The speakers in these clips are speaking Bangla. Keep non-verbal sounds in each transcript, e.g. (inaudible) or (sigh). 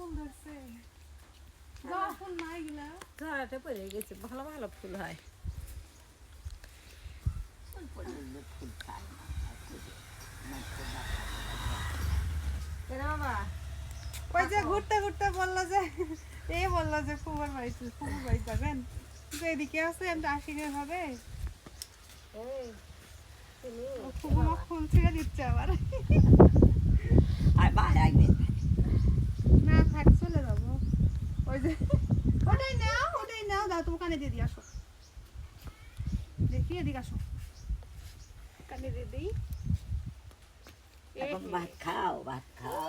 ফুল ধরছে জবা ফুল না এগুলা ঝরাতে পড়ে গেছে ভালো ভালো ফুল হয়। কেন বাবা। ওই যে ঘুরতে ঘুরতে বলল যে এই বলল যে ফুবর বাড়ি ফুবর বাড়ি যাবেন। এদিকে আছে আমি আশিকে হবে। এই তুমি ফুবু মা ফুল ছিঁড়ে দিচ্ছে আবার আর ভাই আগে না থাক চলে যাব ওই যে ওটাই নাও ওটাই নাও দাও তুমি কানে দিয়ে দিয়ে আসো। দেখি এদিকে আসো। কানে দিয়ে দিই। ভাত খাও ভাত খাও।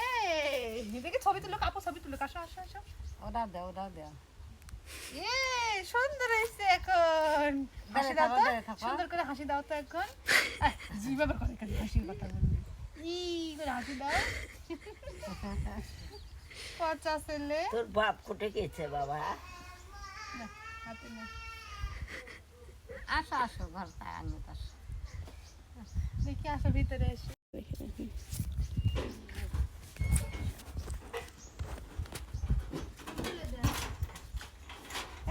এই দেখি ছবি তুলো কাপড় ছবি তুলো আসো আসো আসো। ওটা দে ওটা দে এ সুন্দর হয়েছে এখন। হাসি দাও তো। সুন্দর করে হাসি দাও তো এখন। জি বাবা করে হাসির কথা বলবি। ই করে হাসি দাও। (laughs) পচা ছেলে। তোর বাপ কোটে গেছে বাবা। হাতে না। আসো আসো ঘর তাই আনবে তো আসো দেখি আসো ভিতরে এসে।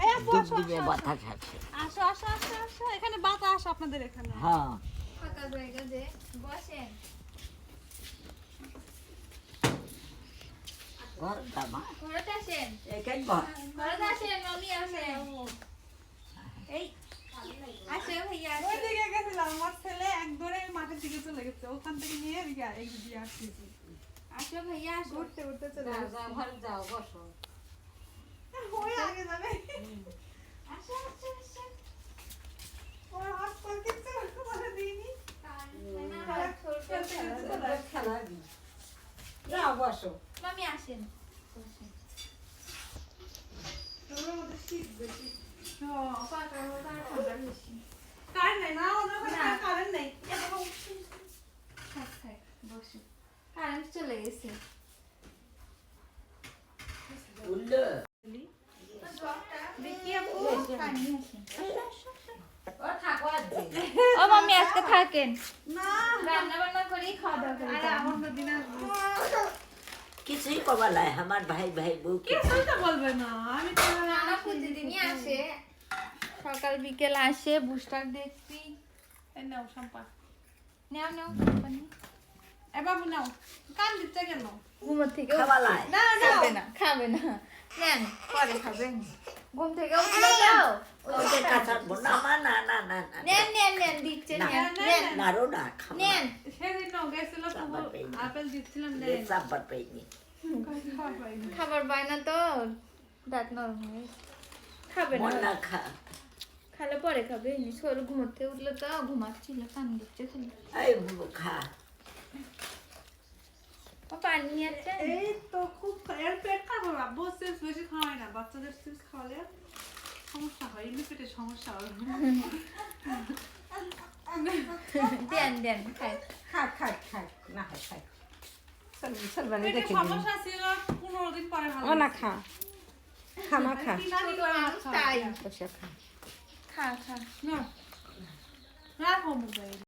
এই আসো, আসো, বাতাস আছে। আসো আসো আসো আসো। এখানে বাতাস আপনাদের এখানে। হ্যাঁ। ফাঁকা জায়গা যে বসেন। ঘর দামা ঘরতে আসেন? এখানে ঘর? ঘরতে আসেন মামি আসেন এই আসে ভাইয়া আসে। ওইদিকে গেছিলাম আমার ছেলে এক দৌড়ে মাঠের দিকে চলে গেছে ওখান থেকে নিয়ে এদিকে এই দিয়ে আসতেছি। আসো ভাইয়া আসো। ঘুরতে ঘুরতে চলে যাও যাও ঘরে যাও বসো। ওই আগে যাবে। আসো আসো আসো। ওর হাত পা কিচ্ছু বলে দিইনি? না খেলা? খেলা দি যাও বসো। মামি আসেন। কারেন্ট চলে গেছে। ও মামি আজকে থাকেন। না। রান্না বান্না করেই খাওয়া দাওয়া করে কিছুই কবা লাই আমার ভাই ভাই বউ কি কিছুই তো বলবে না আমি তো রান্না প্রতিদিনই আসে সকাল বিকেল আসে বুস্টার দেখছি এই নাও সম্পা নেও নেও পানি। এ বাবু নাও কান দিচ্ছে কেন ঘুমোর থেকে খাবা লাই না না খাবে না খাবে না নেন পরে খাবেন ঘুম থেকে উঠল তো ওকে কাঁচাবো না না না না না নেন নেন নেন দিচ্ছে নেন নেন না। মারো না খাব নেন গেছিল সাবার পেয়ে নি। আপেল দেয় সাব্বার পেয়ে পাইনি। খাবার বায়না তো দাঁত নরম হয়ে খাবে না। না খা। খালে পরে খাবে। এমনি শরীর ঘুমোতে উঠল তো ঘুমাচ্ছিল কান দিচ্ছে খালি। এই খা। ও পানি নিয়ে আসছে এই তো খুব এর পেট হবে আব্বু চিপস বেশি খাওয়ায় না। বাচ্চাদের চিপস খাওয়ালে সমস্যা হয়। এমনি পেটে সমস্যা হবে দেন দেন খাই। খাক খাক না খাক খাক চলবি চলবানি পেটে দেখে দিন সমস্যা ছিল পনেরো দিন পরে ভালো ও না খা খামা খা তিন দিন ছোট পরে মানুষ ভাত তাই খাওয়া। বসে খা খা খা না রাখো মোবাইল